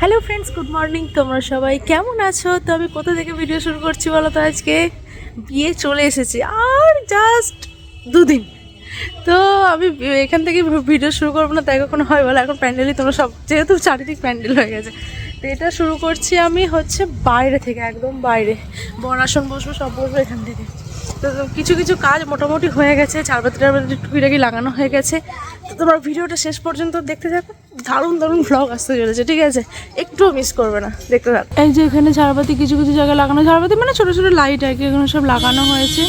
Hello friends good morning তোমরা সবাই কেমন আছো? তো আমি কোথা থেকে ভিডিও শুরু করছি বলো তো আজকে? বিয়ে চলে এসেছি, আর জাস্ট দুদিন। তো আমি এখান থেকে ভিডিও শুরু করব না, তাই কখনো হয় বলো, এখন প্যান্ডেলই তোমরা সব, যেহেতু চারিদিক প্যান্ডেল হয়ে গেছে। তো এটা শুরু করছি আমি হচ্ছে বাইরে থেকে, একদম বাইরে। বনাসন বসবো, সব বসবো এখান থেকে। তো কিছু কিছু কাজ মোটামুটি হয়ে গেছে চারবাতি টারবাতি টুকিটাকি লাগানো হয়ে গেছে। তো তোমার ভিডিওটা শেষ পর্যন্ত দেখতে থাকো। দারুণ দারুণ ভ্লগ আসতে চলেছে, ঠিক আছে? একটুও মিস করবে না, দেখতে থাকো। এই যে এখানে ঝাড়বাতি কিছু কিছু জায়গায় লাগানো ঝাড়বাতি মানে ছোটো ছোটো লাইট আর কি এখানে সব লাগানো হয়েছে।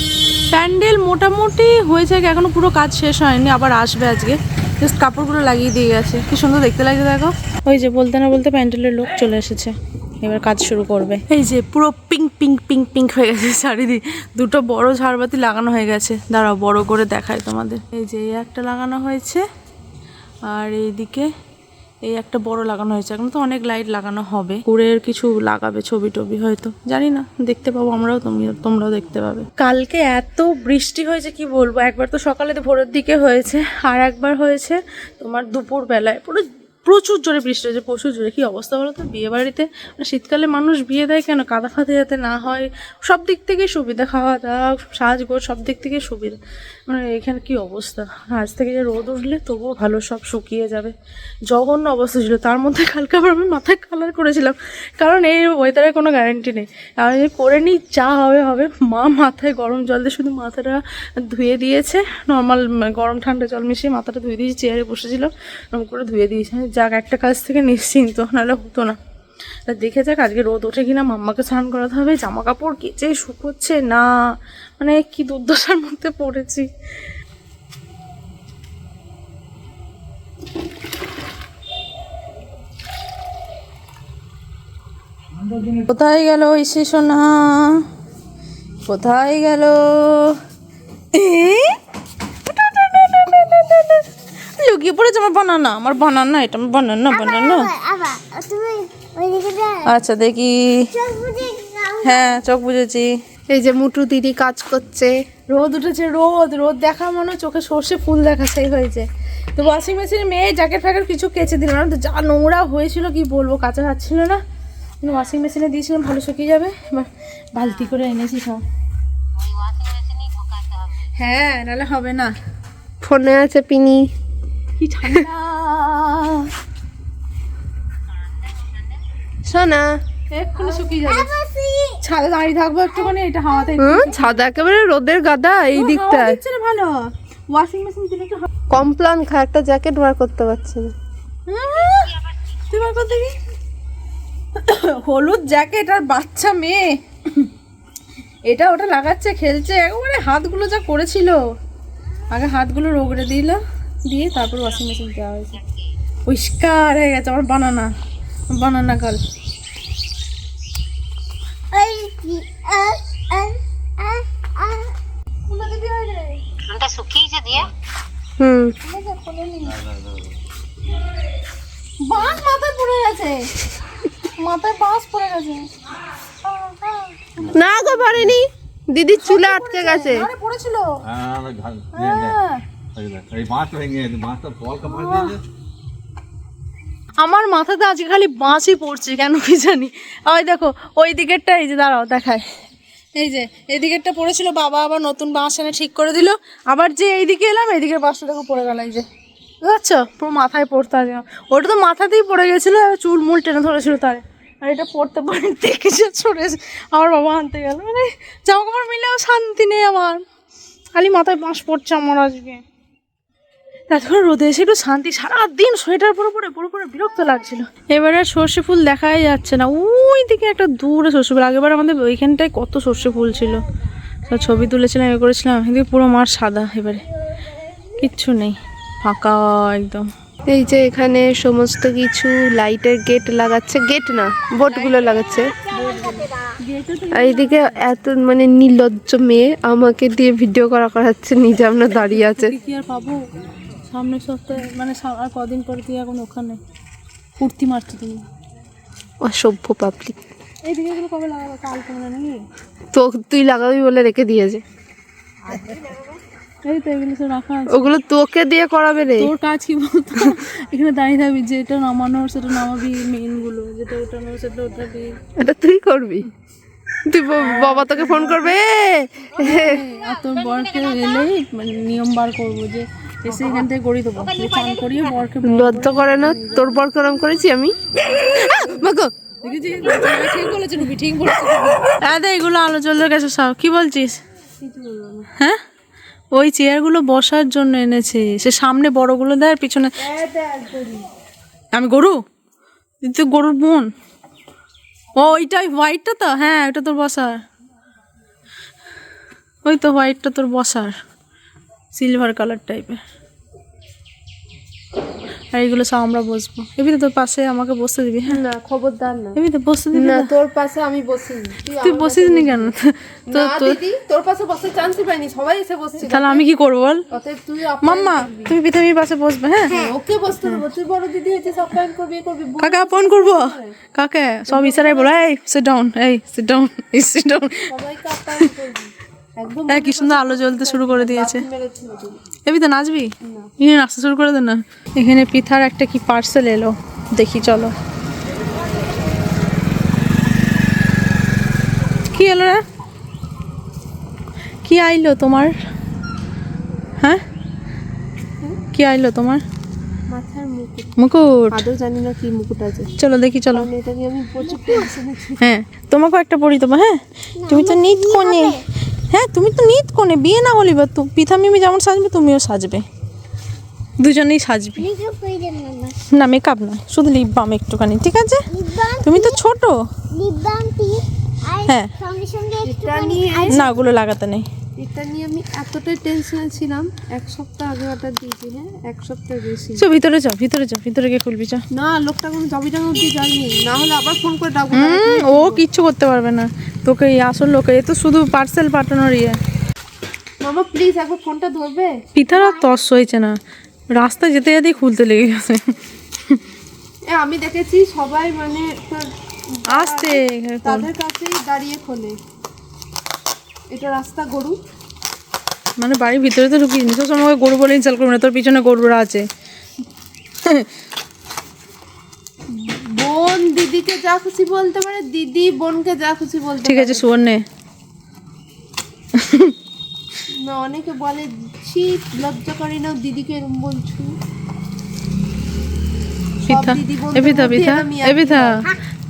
প্যান্ডেল মোটামুটি হয়েছে কি এখনও পুরো কাজ শেষ হয়নি, আবার আসবে আজকে। জাস্ট কাপড়গুলো লাগিয়ে দিয়ে গেছে। কি সুন্দর দেখতে লাগছে, দেখো। ওই যে বলতে না বলতে প্যান্ডেলের লোক চলে এসেছে। এবার কাজ শুরু করবে। এই যে পুরো পিঙ্ক পিঙ্ক পিঙ্ক পিঙ্ক হয়ে গেছে চারিদিক। দুটো বড় ঝাড়বাতি লাগানো হয়ে গেছে। দাঁড়াও, বড় করে দেখায় তোমাদের। এই যে এই একটা লাগানো হয়েছে, আর এইদিকে এই একটা বড় লাগানো হয়েছে। এখন তো অনেক লাইট লাগানো হবে। কুড়ের কিছু লাগাবে ছবি টবি হয়তো। জানি না, দেখতে পাবো আমরাও তুমি তোমরাও দেখতে পাবে। কালকে এত বৃষ্টি হয়েছে, কি বলব? একবার তো সকালে তো ভোরের দিকে হয়েছে, আর একবার হয়েছে তোমার দুপুর বেলায় পুরো প্রচুর জোরে বৃষ্টি হয়েছে, প্রচুর জোরে। কি অবস্থা বলো তো? বিয়ে বাড়িতে? মানে শীতকালে মানুষ বিয়ে দেয় কেন? কাদা ফাঁদে যাতে না হয়। সব দিক থেকে সুবিধা, খাওয়া দাওয়া, সাজগোজ সব দিক থেকে সুবিধা। মানে এখানে কি অবস্থা? আজ থেকে যে রোদ উঠলে তবুও ভালো, সব শুকিয়ে যাবে। জঘন্য অবস্থা ছিল। তার মধ্যে কালকে আবার আমি মাথায় কালার করেছিলাম। কারণ এই ওয়েদারের কোনো গ্যারেন্টি নেই। আমি করে নিই, যা হবে হবে। মা মাথায় গরম জল দিয়ে শুধু মাথাটা ধুয়ে দিয়েছে। নর্মাল গরম ঠান্ডা জল মিশিয়ে মাথাটা ধুয়ে দিয়েছি চেয়ারে বসেছিলাম করে ধুয়ে দিয়েছি। যাক, একটা কাজ থেকে নিশ্চিন্ত, নাহলে হতো না। তা দেখে যাক আজকে রোদ ওঠে কিনা, মাম্মাকে স্নান করাতে হবে জামা কাপড় কেচে শুকোচ্ছে না। মানে কি দুর্দশার মধ্যে পড়েছি। কোথায় গেল এসে সোনা কোথায় গেল? এ? বানানা? আমার বানানা এটা আমার বানানা বানানা। আচ্ছা দেখি। হ্যাঁ চোখ বুঝেছি। এই যে মুটু দিদি কাজ করছে। রোদ উঠেছে রোদ রোদ দেখা মনে হয় চোখে সর্ষে ফুল দেখা সেই হয়েছে। তো ওয়াশিং মেশিনে মেয়ে জ্যাকেট ফ্যাকেট কিছু কেচে দিল না। তো যা নোংরা হয়েছিল কি বলব কাঁচা যাচ্ছিল না। কিন্তু ওয়াশিং মেশিনে দিয়েছিলাম ভালো শুকিয়ে যাবে। এবার বালতি করে এনেছি সব। হ্যাঁ নাহলে হবে না। ফোনে আছে পিনি। কি ঠান্ডা? এক্ষুনি শুকিয়ে যাবে। ছাদে দাঁড়িয়ে থাকব একটুখানি এটা হাওয়াতে ছাদ একেবারে রোদের গাদা এই না ভালো। ওয়াশিং মেশিন দিলে একটু কমপ্লান খা একটা জ্যাকেট বার করতে পারছি না। তুই বার হলুদ জ্যাকেট আর বাচ্চা মেয়ে। এটা ওটা লাগাচ্ছে খেলছে একেবারে হাতগুলো যা করেছিল। আগে হাতগুলো রোগড়ে দিল। দিয়ে তারপর ওয়াশিং মেশিন দেওয়া হয়েছে। পরিষ্কার হয়ে গেছে আমার বানানা বানানা কাল হুম। বাঁশ মাথায় পড়ে গেছে। মাথায় বাঁশ পড়ে গেছে। না গো পারেনি দিদির চুলে আটকে গেছে। আরে পড়েছিল। হ্যাঁ, হ্যাঁ। আমার মাথাতে আজকে খালি বাঁশই পড়ছে, কেন কি জানি? ওই দেখো, ওই দিকেরটা, এই যে দাঁড়াও দেখায় এই যে, এই দিকেরটা পড়েছিল, বাবা আবার নতুন বাঁশ এনে ঠিক করে দিল। আবার যে এই দিকে এলাম এই দিকের বাঁশটা দেখো পড়ে গেল, এই যে। বুঝতে পুরো মাথায় পড়তে ওটা তো মাথাতেই পড়ে গেছিল চুল মুল টেনে ধরেছিল তারে। আর এটা পড়তে পারে দেখে যে ছড়ে আমার বাবা আনতে গেল। মানে জামা কাপড় মিলেও শান্তি নেই আমার। খালি মাথায় বাঁশ পড়ছে আমার আজকে। এতক্ষণ রোদে এসে একটু শান্তি সারাদিন সোয়েটার পরে পরে পরে পরে বিরক্ত লাগছিল। এবারে আর সর্ষে ফুল দেখাই যাচ্ছে না। ওই দিকে একটা দূরে সর্ষে ফুল। আগেবার আমাদের ওইখানটায় কত সর্ষে ফুল ছিল। ছবি তুলেছিলাম এ করেছিলাম। কিন্তু পুরো মাঠ সাদা এবারে। কিচ্ছু নেই। ফাঁকা একদম। এই যে এখানে সমস্ত কিছু লাইটের গেট লাগাচ্ছে। গেট না বোর্ডগুলো লাগাচ্ছে। আর এইদিকে এত মানে নির্লজ্জ মেয়ে আমাকে দিয়ে ভিডিও করা করাচ্ছে। নিজে আমরা দাঁড়িয়ে আছে। কি আর পাবো? সামনের সপ্তাহে মানে আর কদিন পরে তুই এখন ওখানে? কুর্তি মারছো তুমি অসভ্য পাবলিক এই এগুলো কবে লাগাবো? কাল তোমরা নাকি? তো তুই লাগাবি বলে রেখে দিয়েছে। এই তো এগুলো সব রাখা আছে। ওগুলো তোকে দিয়ে করাবে রে। তোর কাজ কি বলতো? এখানে দাঁড়িয়ে থাকবি যেটা নামানোর সেটা নামাবি মেইনগুলো যেটা ওঠানোর সেটা ওঠাবি। এটা তুই করবি? তুই বাবা তোকে ফোন করবে? আর তোর বরকে এলেই মানে নিয়ম বার করব যে এসে এখান থেকে করিয়ে দেবো। চান করিয়ে বরকে লজ্জা করে না? তোর বর করম করেছি আমি? মাগো হ্যাঁ এগুলো আলো জ্বলে গেছে সব। কি বলছিস? হ্যাঁ? ওই চেয়ারগুলো বসার জন্য এনেছে। সে সামনে বড়গুলো দেয় আর পিছনে আমি গরু? তুই গরুর বোন। ও ওইটাই হোয়াইটটা তো? হ্যাঁ ওইটা তোর বসার। ওই তো হোয়াইটটা তোর বসার। সিলভার কালার টাইপের আর এগুলো সব আমরা বসবো। এমনি তোর পাশে আমাকে বসতে দিবি হ্যাঁ? না খবরদার না। এমনি তো বসতে দিবি না তোর পাশে আমি বসিনি। তুই বসিস নি কেন? তো দিদি তোর পাশে বসে চান্সই পাইনি। সবাই এসে বসছিল। তাহলে আমি কি করব বল? অতএব তুই মাম্মা তুমি পৃথিবীর পাশে বসবে হ্যাঁ? আপ- ওকে বসতে দেবো। তুই বড় দিদি হয়েছে সব প্ল্যান করবি করবি। কাকে আপন করব? কাকে? সব ইশারায় বলো এই সিট ডাউন এই সিট ডাউন এই সিট ডাউন সবাইকে আপ্যায়ন করবি। একদম হ্যাঁ কি সুন্দর আলো জ্বলতে শুরু করে দিয়েছে। এবি তো নাচবি? ইনি নাচতে শুরু করে দে না। এখানে পিঠার একটা কি পার্সেল এলো। দেখি চলো। কি এলো রে? কি আইলো তোমার? হ্যাঁ? কি আইলো তোমার? মাথার মুকুট। মুকুট। আদৌ জানি না কি মুকুট আছে। চলো দেখি চলো। কারণ এটা নিয়ে আমি প্রচুর হ্যাঁ তোমাকেও একটা পরি দেবো হ্যাঁ? তুমি তো নিত কোণে হ্যাঁ তুমি তো নিত কোনে বিয়ে না হলি বা তু পিঠা মিমি যেমন সাজবে তুমিও সাজবে। দুজনেই সাজবে। না মেকআপ না শুধু লিপ বাম একটুখানি ঠিক আছে? তুমি তো ছোট। হ্যাঁ। না ওগুলো লাগাতে নেই। এটা নিয়ে আমি এতটাই টেনশনে ছিলাম এক সপ্তাহ আগে অর্ডার দিয়েছি হ্যাঁ এক সপ্তাহ বেশি। চ ভিতরে যাও ভিতরে যাও ভিতরে গিয়ে খুলবি চ। না লোকটা কোনো জবি টাকা অব্দি যায়নি না হলে আবার ফোন করে ডাকবো ও কিচ্ছু করতে পারবে না। তোকে এই আসল লোকে এ তো শুধু পার্সেল পাঠানোর ইয়ে। মামা প্লিজ একবার ফোনটা ধরবে? পিঠার আর তস হয়েছে না। রাস্তায় যেতে যেতেই খুলতে লেগে গেছে। এ আমি দেখেছি সবাই মানে আসতে তাদের কাছেই দাঁড়িয়ে খোলে। এটা রাস্তা গরু। মানে বাড়ির ভিতরে তো ঢুকিয়ে নিস আমাকে গরু বলে ইনসাল করবি না তোর পিছনে গরুরা আছে। বোন দিদিকে যা খুশি বলতে পারে দিদি বোনকে যা খুশি বলতে ঠিক আছে সুবর্ণ নে। অনেকে বলে ছি লজ্জা করি না দিদিকে এরকম বলছো।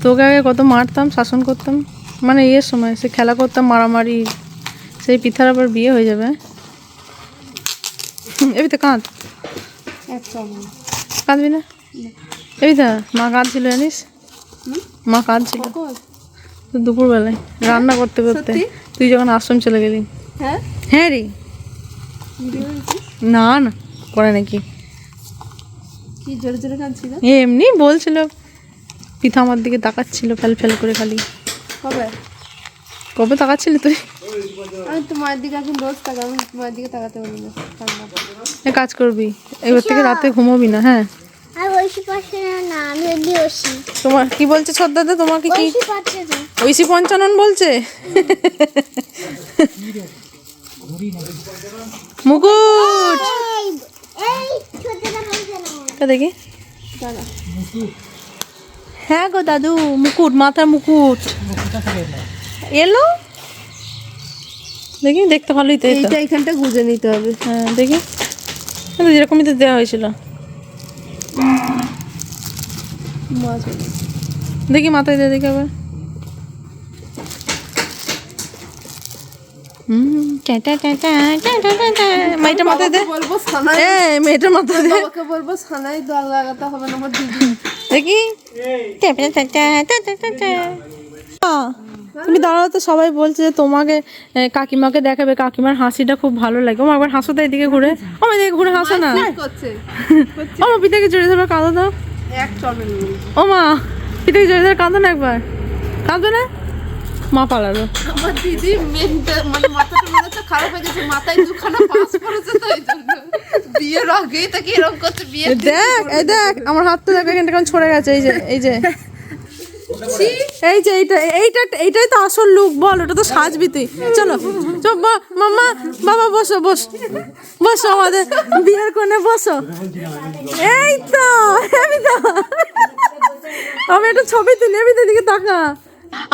তোকে আগে কত মারতাম শাসন করতাম। মানে ইয়ের সময় সে খেলা করতাম মারামারি সেই পিঠার আবার বিয়ে হয়ে যাবে। এবি তো কাঁদ। কাঁদবি না? এ পিঠা মা কাঁদছিল জানিস? মা কাঁদছিল? তো দুপুরবেলায় রান্না করতে করতে তুই যখন আশ্রম চলে গেলি। হ্যাঁ? হ্যাঁ রে। না না করে নাকি। এমনি বলছিল পিঠা আমার দিকে তাকাচ্ছিল ফেল ফেল করে খালি। কবে? কবে তাকাচ্ছিলি তুই? আমি তো মায়ের দিকে এখন রোজ তাকা আমি মায়ের দিকে তাকাতে পারি না এক কাজ করবি এবার থেকে রাতে ঘুমোবি না হ্যাঁ? আর ঐশী পাচ্ছে না না আমি ওদি ঐশী। তোমার কি বলছে শ্রদ্ধাতে তোমাকে কি ঐশী পাচ্ছে না। ঐশী পঞ্চানন বলছে? মুকুট! এই ছোটটা বলছে না তা দেখি। দাঁড়া হ্যাঁ গো দাদু মুকুট মাথার মুকুট। এলো দেখি দেখতে ভালোই তো এইটা এখানটা গুজে নিতে হবে হ্যাঁ দেখি তো যেরকমই তো দেওয়া হয়েছিল দেখি মাথায় দিয়ে দেখি আবার। মেয়েটার মাথায় দে মেয়েটার মাথায় দে বলব সানাই লাগাতে হবে না দেখি তুমি দাঁড়াও তো সবাই বলছে যে তোমাকে কাকিমাকে দেখাবে কাকিমার হাসিটা খুব ভালো লাগে। ও একবার হাসো তো এদিকে ঘুরে। মা এদিকে ঘুরে হাসো না। কি করছে। ও মা পিতাকে জড়িয়ে ধরবে কাঁদো চমেল ও মা পিতাকে জড়িয়ে ধরে কাঁদো না একবার। কাঁদো না? মা পালালো। আমার দিদি মানে মাথাটা মনে হচ্ছে খারাপ হয়ে গেছে মাথায় দুখানা পাস পড়েছে তো এই জন্য। বিয়ের আগেই তাকে এরকম করছে বিয়ে দেখ এই দেখ আমার হাত তো দেখ এখানটা কেমন ছড়ে গেছে এই যে এই যে। এই যে এইটা এইটা, এইটাই তো আসল লুক বল, ওটা তো সাজবি তুই। চলো চল মামা, বাবা, বসো, বস, বসো আমাদের, বিয়ের কোণে বসো। এই তো, আমি তো, আমি একটা ছবি তুলি, আমি তো দিকে তাকা।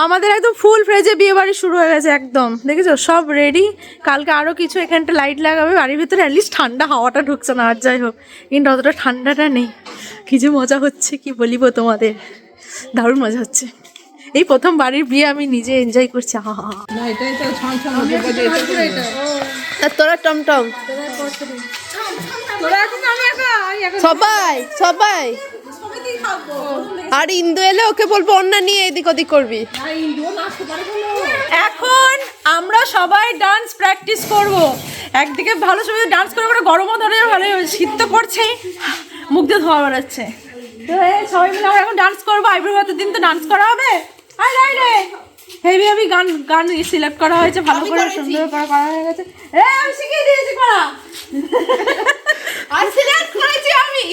আমাদের একদম ফুল ফ্রেজে বিয়ে বাড়ি শুরু হয়ে গেছে, একদম। দেখেছ? সব রেডি কালকে আরও কিছু এখানটা লাইট লাগাবে, বাড়ির ভিতরে অ্যাটলিস্ট ঠান্ডা হাওয়াটা ঢুকছে না, আর যাই হোক। কিন্তু অতটা ঠান্ডাটা নেই। কি যে মজা হচ্ছে, কি বলিব তোমাদের? দারুণ মজা হচ্ছে। এই প্রথম বাড়ির বিয়ে আমি নিজে এনজয় করছি আর তোরা টমটম সবাই সবাই। আর ইন্দু এলে ওকে বলব অন্য নিয়ে এদিক ওদিক করবি। এখন আমরা সবাই ডান্স প্র্যাকটিস করব। একদিকে ভালো সময় ডান্স করে করে গরমও ধরে ভালো শীত তো পড়ছেই। মুখ দিয়ে ধোয়া বেরোচ্ছে। তো সবাই মিলে আমরা এখন ডান্স করব। আইব্রো ভাতের দিন তো ডান্স করা হবে। আয় রে রে। হেভি হেভি গান গান সিলেক্ট করা হয়েছে ভালো করে সুন্দর করে করা হয়ে গেছে। এ আমি শিখিয়ে দিয়েছি করা। আর সিলেক্ট করেছি আমি।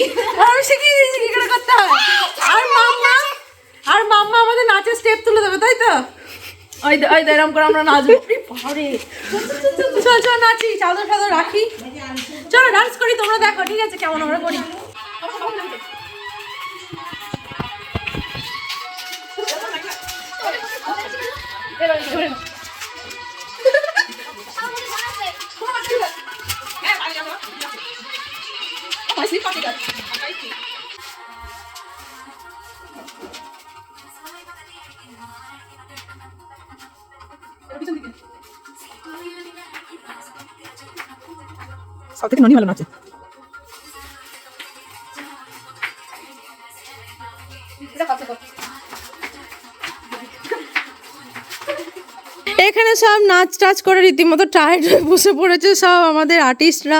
আমি শিখিয়ে দিয়েছি কি করে করতে হয়। আর মাম্মা আর মাম্মা আমাদের নাচের স্টেপ তুলে দেবে তাই তো? ওই ওই এরম করে আমরা নাচবো। বাবারে। চল চল নাচি চাদর ফাদর রাখি। চলো ডান্স করি তোমরা দেখো ঠিক আছে? কেমন আমরা করি? সব থেকে ননি ভালো নাচে এখানে সব নাচ টাচ করে রীতিমতো টায়ার্ড হয়ে বসে পড়েছে সব আমাদের আর্টিস্টরা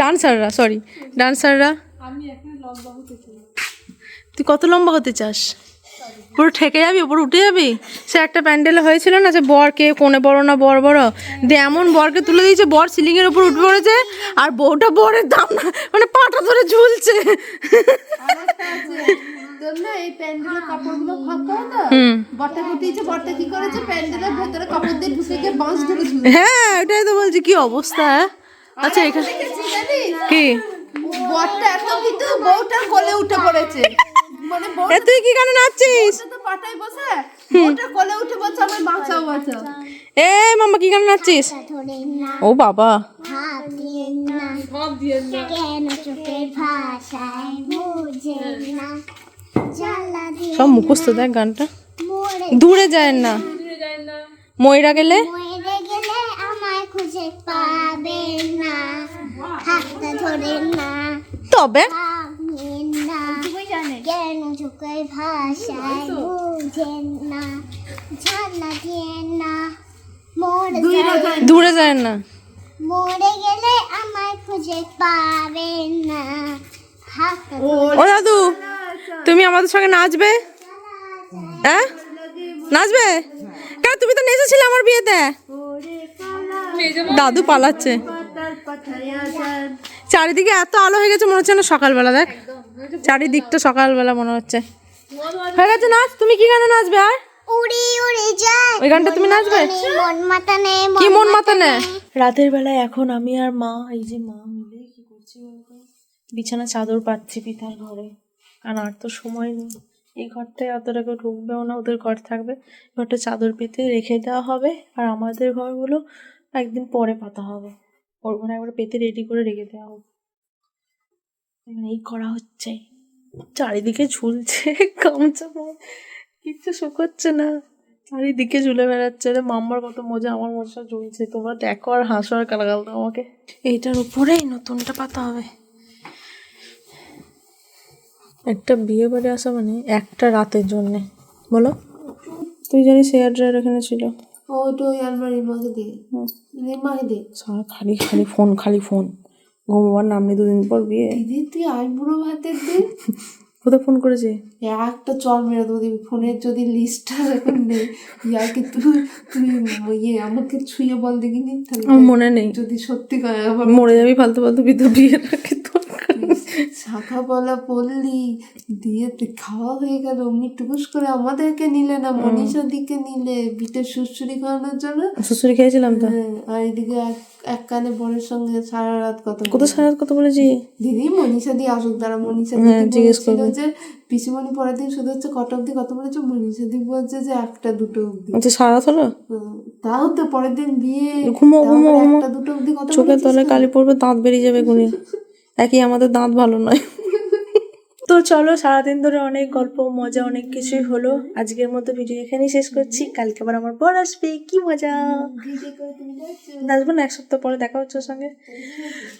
ডান্সাররা সরি ডান্সাররা তুই কত লম্বা হতে চাস? পুরো ঠেকে যাবি ওপর উঠে যাবি? সে একটা প্যান্ডেলে হয়েছিল না যে বর কে কোণে বড় না বড় বড়? দিয়ে এমন বরকে তুলে দিয়েছে, বর সিলিংয়ের উপর উঠে পড়েছে, আর বউটা বরের দাম না মানে পাটা ধরে ঝুলছে। না এই প্যান্ডেলের কাপড়গুলো ভাগ করে না হুম। বর্তা গুটিয়েছে বর্তা কি করেছে? প্যান্ডেলের ভেতরে কাপড় দিয়ে ঢুকে গিয়ে বাঁশ ধরে ঝুলে হ্যাঁ এটাই তো বলছি কি অবস্থা হ্যাঁ? আচ্ছা এখানে কি? বরটা এত কিন্তু বউটার কোলে উঠে পড়েছে। মানে তুই কি গানে নাচছিস? তো পাটায় বসে। বউটার কোলে উঠে বলছে আমার বাঁচাও বাঁচাও। এ মামা কি গানে নাচছিস? ও বাবা। ভাব দিয়ে না। কেন চোখের ভাষায় বুঝে না? জ্বালা দিয়ে সব মুখস্থ দেখ গানটা। মরে দূরে যায় না। ময়রা গেলে? মরে গেলে আমায় খুঁজে পাবে না হাতটা ধরে না তবে? ভাবেন না কেন চোখের ভাষায় বুঝেন না। ঝালা দিয়ে না মরে যায় দূরে যায় না। মরে গেলে আমায় খুঁজে পাবেন না। ও তুমি আমাদের সঙ্গে নাচবে? হ্যাঁ? নাচবে? কেন তুমি তো নেচেছিলে আমার বিয়েতে? দাদু পালাচ্ছে। চারিদিকে এত আলো হয়ে গেছে মনে হচ্ছে না সকালবেলা দেখ। চারিদিকটা সকালবেলা মনে হচ্ছে। হয়ে গেছে নাচ? তুমি কি গানে নাচবে আর? ওই গানটা তুমি নাচবে? মন মাতানে কি মন মাতানে রাতের বেলায় এখন আমি আর মা এই যে মা মিলে কি করছি বলতো? বিছানা চাদর পাচ্ছি পিতার ঘরে। কারণ আর তো সময় নেই। এই ঘরটায় অতটা কেউ ঢুকবেও না, ওদের ঘর থাকবে। ঘরটা চাদর পেতে রেখে দেওয়া হবে আর আমাদের ঘরগুলো একদিন পরে পাতা হবে। ওর ঘরে একবার পেতে রেডি করে রেখে দেওয়া হবে এই করা হচ্ছে। চারিদিকে ঝুলছে, গামছা। কিচ্ছু শুকোচ্ছে না। চারিদিকে ঝুলে বেড়াচ্ছে। রে মাম্মার কত মজা, আমার মজা ঝুলছে। তোমরা দেখো আর হাসো আর কালাগাল আমাকে। এইটার উপরেই নতুনটা পাতা হবে। একটা বিয়ে বাড়ি আসা মানে একটা রাতের জন্যে। বলো। তুই জানিস হেয়ার ড্রায়ার এখানে ছিল। ও তো ওই আলমারি মাকে দিয়ে মাকে দিয়ে সারা খালি খালি ফোন খালি ফোন ঘুমোবার নাম নেই দুদিন পর বিয়ে। দিদি তুই আইবুড়ো ভাতের দিন। কোথায় ফোন করেছে? একটা চল মেরে দেবো দিবি ফোনের যদি লিস্টটা এখন নেই। ইয়াকে তুই তুই ইয়ে আমাকে ছুঁয়ে বল দেখিনি। আমার মনে নেই। যদি সত্যি মরে যাবি ফালতু ফালতু বিধ বিয়ে রাখে দরকার শাখা বলা পড়লি দিয়ে তো খাওয়া হয়ে গেল। অমনি টুকুস করে আমাদেরকে নিলে না মনীষা দিকে নিলে। বিটের সুসুরি খাওয়ানোর জন্য? শ্বশুরি খেয়েছিলাম তো। হ্যাঁ, আর এদিকে এক এক কানে বরের সঙ্গে সারা রাত কথা কত সারা কত বলেছি? দিদি মনীষা দি আসুক তারা মনীষা হ্যাঁ, জিজ্ঞেস। যে পিসিমণি পরের দিন শুধু হচ্ছে কত অব্দি কত বলেছে মনীষা দি বলছে যে একটা দুটো অব্দি তো সারা রাত হলো? তাও তো পরের দিন বিয়ে ঘুমো, ঘুমো, একটা দুটো অব্দি কত চোখের তলে কালি পড়বে দাঁত বেরিয়ে যাবে গুনে একই আমাদের দাঁত ভালো নয়? তো চলো, সারাদিন ধরে অনেক গল্প, মজা, অনেক কিছুই হলো। আজকের মতো ভিডিও এখানেই শেষ করছি। কালকে আবার আমার বর আসবে। কি মজা! আসব না, এক সপ্তাহ পরে দেখা হচ্ছে ওর সঙ্গে।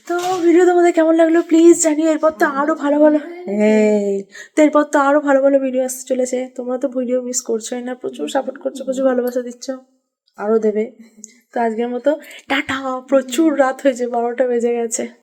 তো ভিডিও তোমাদের কেমন লাগল? প্লিজ জানিও, এরপর তো আরও ভালো ভালো এই, তো এরপর তো আরও ভালো ভালো ভিডিও আসতে চলেছে। তোমরা তো ভিডিও মিস করছোই না। প্রচুর সাপোর্ট করছ, প্রচুর ভালোবাসা দিচ্ছ। আরও দেবে। তো আজকের মতো, টাটা। প্রচুর রাত হয়েছে, বারোটা বেজে গেছে।